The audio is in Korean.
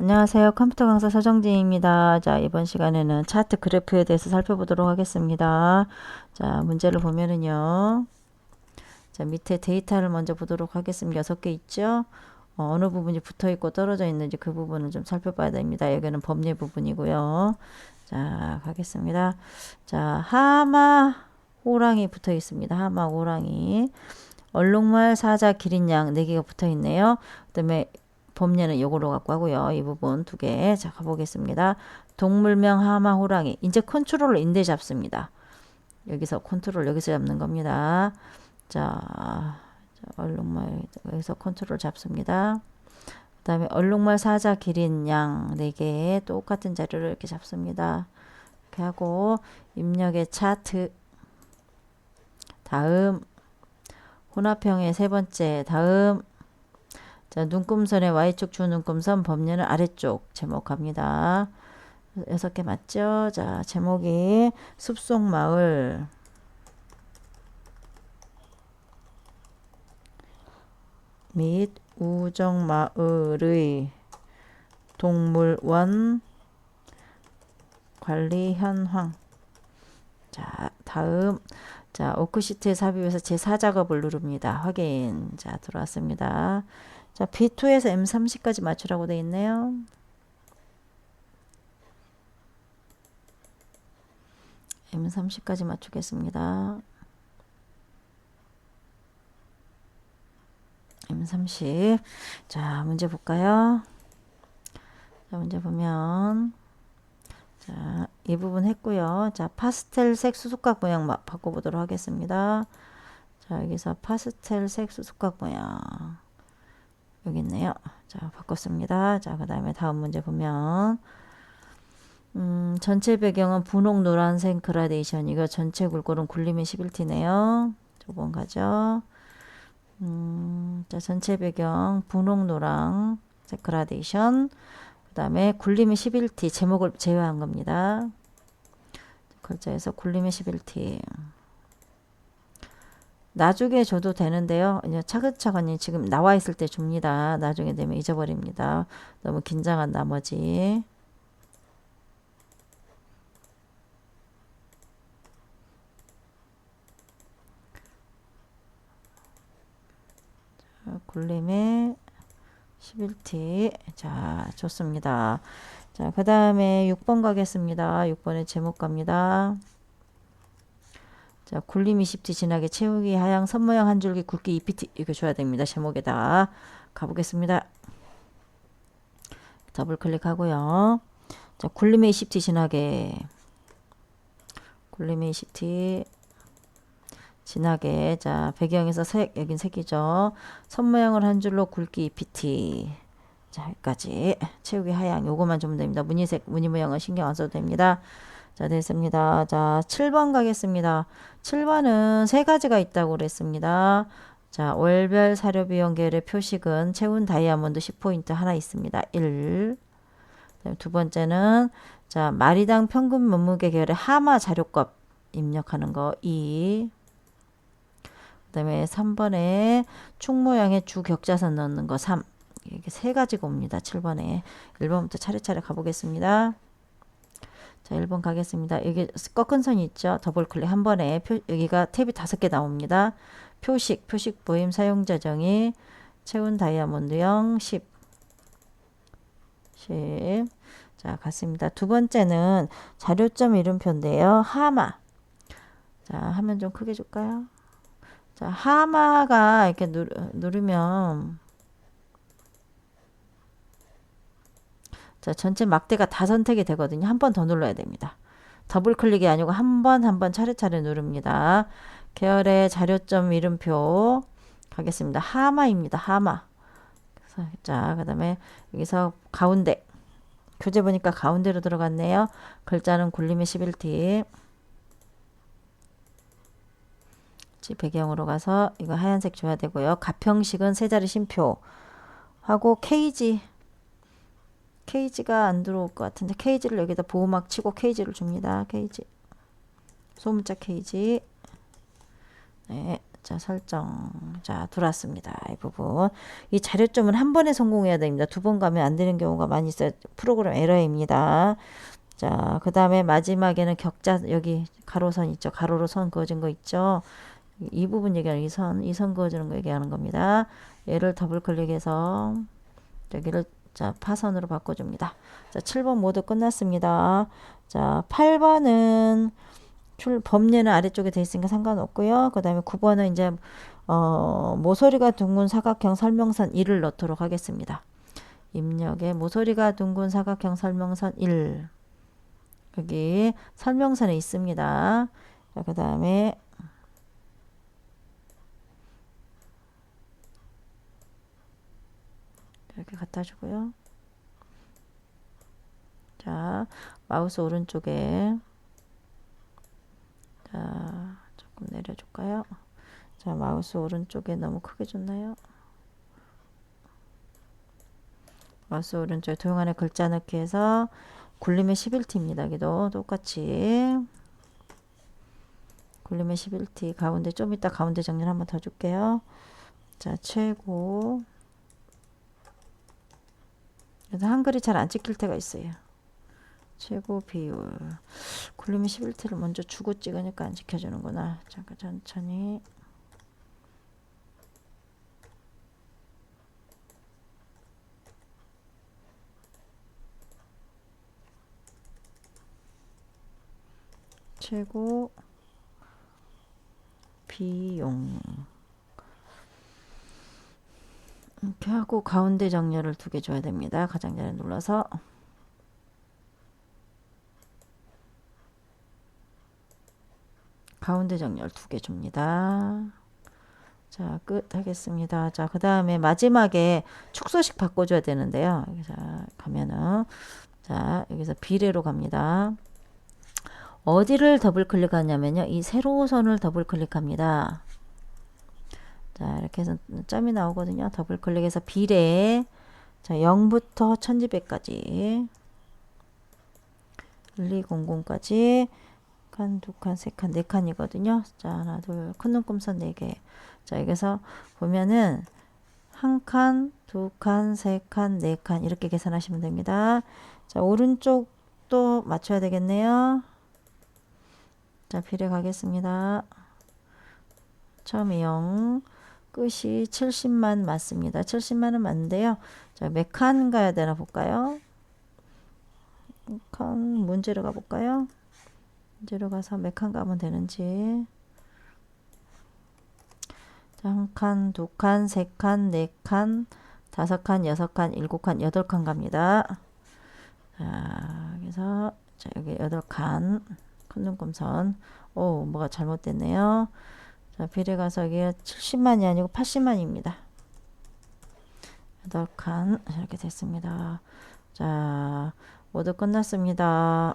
안녕하세요. 컴퓨터 강사 서정진입니다. 자, 이번 시간에는 차트 그래프에 대해서 살펴보도록 하겠습니다. 자, 문제를 보면은요. 자, 밑에 데이터를 먼저 보도록 하겠습니다. 여섯 개 있죠? 어, 어느 부분이 붙어 있고 떨어져 있는지 그 부분을 좀 살펴봐야 됩니다. 여기는 법례 부분이고요. 자, 가겠습니다. 자, 하마, 호랑이 붙어 있습니다. 하마, 호랑이. 얼룩말, 사자, 기린, 양, 네 개가 붙어 있네요. 그 다음에 범례는 요걸로 갖고 하고요. 이 부분 두 개. 자, 가보겠습니다. 동물명, 하마, 호랑이. 이제 컨트롤을 인대 잡습니다. 여기서 컨트롤 여기서 잡는 겁니다. 자, 자 얼룩말 여기서 컨트롤 잡습니다. 그 다음에 얼룩말, 사자, 기린, 양네개 똑같은 자료를 이렇게 잡습니다. 이렇게 하고 입력의 차트 다음 혼합형의 세 번째 다음 자, 눈금선의 Y축 주 눈금선 범례는 아래쪽 제목합니다. 여섯 개 맞죠? 자, 제목이 숲속 마을 및 우정 마을의 동물원 관리 현황. 자, 다음 자, 오크시트에 삽입해서 제4작업을 누릅니다. 확인. 자, 들어왔습니다. 자, B2에서 M30까지 맞추라고 돼 있네요. M30까지 맞추겠습니다. M30. 자, 문제 볼까요? 자, 문제 보면 자, 이 부분 했고요. 자, 파스텔색 수수각 모양 바꿔보도록 하겠습니다. 자, 여기서 파스텔색 수수각 모양. 여기 있네요. 자, 바꿨습니다. 자, 그 다음에 다음 문제 보면, 음, 전체 배경은 분홍, 노란색 그라데이션이고, 전체 굴골은 굴림의 11T네요. 저번 가죠. 음, 자, 전체 배경, 분홍, 노랑, 그라데이션. 그 다음에 굴림의 11T, 제목을 제외한 겁니다. 글자에서 굴림의 11T. 나중에 줘도 되는데요. 차근차근히 지금 나와 있을 때 줍니다. 나중에 되면 잊어버립니다. 너무 긴장한 나머지. 굴림 의 11T. 자, 좋습니다. 자, 그 다음에 6번 가겠습니다. 6번의 제목 갑니다. 자, 굴림 20T 진하게 채우기 하향 선 모양 한 줄기 굵기 2PT 이거 줘야 됩니다. 제목에다 가보겠습니다. 더블 클릭하고요. 자, 굴림의 20T 진하게 굴림의 20T 진하게 자 배경에서 색 여긴 색이죠. 선 모양을 한 줄로 굵기 2PT 자 여기까지 채우기 하향 요거만 좀 됩니다. 무늬색 무늬 모양은 신경 안 써도 됩니다. 자, 됐습니다. 자, 7번 가겠습니다. 7번은 세 가지가 있다고 그랬습니다. 자, 월별 사료 비용 계열의 표식은 채운 다이아몬드 10포인트 하나 있습니다. 1. 두 번째는 자, 마리당 평균 몸무게 계열의 하마 자료값 입력하는 거 2. 그다음에 3번에 축 모양의 주 격자선 넣는 거 3. 이게 세 가지가 옵니다. 7번에. 1번부터 차례차례 가보겠습니다. 자, 1번 가겠습니다. 여기 꺾은 선이 있죠. 더블 클릭 한 번에 표, 여기가 탭이 다섯 개 나옵니다. 표식, 표식 보임 사용자 정의 채운 다이아몬드형 10. 10. 자, 갔습니다. 두 번째는 자료점 이름표인데요. 하마. 자, 화면 좀 크게 줄까요? 자, 하마가 이렇게 누르, 누르면 자, 전체 막대가 다 선택이 되거든요. 한 번 더 눌러야 됩니다. 더블 클릭이 아니고 한 번 한 번 차례차례 누릅니다. 계열의 자료점 이름표 가겠습니다. 하마입니다. 하마. 자, 그 다음에 여기서 가운데 교재 보니까 가운데로 들어갔네요. 글자는 굴림의 11티. 배경으로 가서 이거 하얀색 줘야 되고요. 가평식은 세 자리 심표 하고 케이지 케이지가 안 들어올 것 같은데 케이지를 여기다 보호막 치고 케이지를 줍니다. 케이지. 소문자 케이지. 네, 자, 설정. 자, 들어왔습니다. 이 부분. 이 자료점은 한 번에 성공해야 됩니다. 두 번 가면 안 되는 경우가 많이 있어요. 프로그램 에러입니다. 자, 그 다음에 마지막에는 격자, 여기 가로선 있죠. 가로로 선 그어진 거 있죠. 이- 이 부분 얘기하는 이 선, 이 선 그어주는 거 얘기하는 겁니다. 얘를 더블 클릭해서 여기를 자, 파선으로 바꿔줍니다. 자, 7번 모두 끝났습니다. 자, 8번은 출, 범례는 아래쪽에 돼 있으니까 상관없고요. 그 다음에 9번은 이제, 어, 모서리가 둥근 사각형 설명선 1을 넣도록 하겠습니다. 입력에 모서리가 둥근 사각형 설명선 1. 여기 설명선에 있습니다. 자, 그 다음에 이렇게 갖다 주고요. 자, 마우스 오른쪽에 자, 조금 내려줄까요? 자, 마우스 오른쪽에 너무 크게 줬나요? 마우스 오른쪽에 도형 안에 글자 넣기 해서 굴림의 11T입니다. 여기도 똑같이 굴림의 11T 가운데 좀 이따 가운데 정리를 한번 더 줄게요. 자, 최고 그래서 한글이 잘 안 찍힐 때가 있어요. 최고 비율. 굴림이 11트를 먼저 주고 찍으니까 안 지켜주는구나. 잠깐 천천히. 최고 비용. 이렇게 하고 가운데 정렬을 두 개 줘야 됩니다. 가장자리 눌러서 가운데 정렬 두 개 줍니다. 자, 끝 하겠습니다. 자, 그 다음에 마지막에 축소식 바꿔줘야 되는데요. 여기서 가면은, 자, 여기서 비례로 갑니다. 어디를 더블 클릭하냐면요. 이 세로 선을 더블 클릭합니다. 자, 이렇게 해서 점이 나오거든요. 더블 클릭해서 비례. 자, 0부터 1200까지. 1200까지. 칸, 두 칸, 세 칸, 네 칸이거든요. 자, 하나, 둘, 큰 눈금선 네 개. 자, 여기서 보면은 한 칸, 두 칸, 세 칸, 네 칸 이렇게 계산하시면 됩니다. 자, 오른쪽도 맞춰야 되겠네요. 자, 비례 가겠습니다. 처음에 0, 끝이 70만 맞습니다. 70만은 맞는데요. 자, 몇칸 가야 되나 볼까요? 칸 문제로 가볼까요? 문제로 가서 몇칸 가면 되는지. 자, 한 칸, 두 칸, 세 칸, 네 칸, 다섯 칸, 여섯 칸, 일곱 칸, 여덟 칸 갑니다. 자, 여기서 자, 여기 여덟 칸. 큰 눈금선. 오, 뭐가 잘못됐네요. 자, 비례 가서 여기 70만이 아니고 80만입니다. 8칸 이렇게 됐습니다. 자, 모두 끝났습니다.